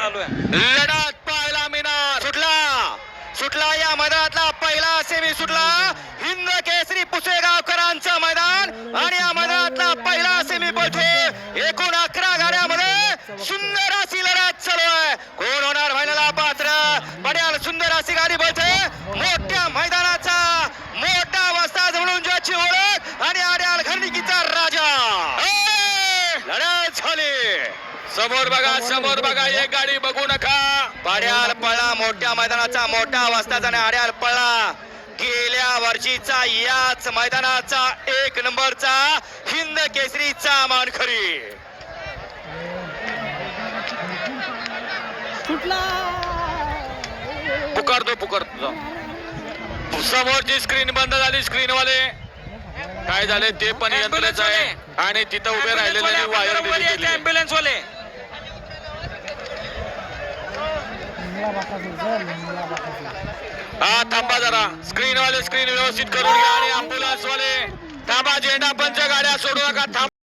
लढत पाहायला मिळणार. सुटला. सुटला या मैदानातला पहिला सेमी सुटला. हिंद केसरी पुसेगावकरांचं मैदान आणि या मैदानातला पहिला सेमी पळतो एकूण अकरा गाड्यामध्ये सुंदर अशी लढत चालू आहे. कोण होणार फायनलला पात्र? पड्याल सुंदर अशी गाडी पळते मोठ्या मैदानाचा मोठा वस्ताद म्हणून ज्याची ओळख आणि आड्याल घरणिकीचा राजा. ए, लढत झाली. समोर बघा समोर बघा. एक गाडी बघू नका. पाड्याल पळा मोठ्या मैदानाचा मोठा वस्ताचा आणि आड्याल पळा. गेल्या वर्षीचा याच मैदानाचा एक नंबरचा हिंद केसरीचा मानखरी पुकारतो पुकारतो समोरची स्क्रीन बंद झाली स्क्रीन वाले काय झाले ते पण यंत्रच आहे. आणि तिथं उभे राहिलेले वायर वाले. हा थांबा जरा. स्क्रीन वाले स्क्रीन व्यवस्थित करून घ्या आणि अँब्युलन्स वाले. थांबा झेंडा पंच गाड्या सोडून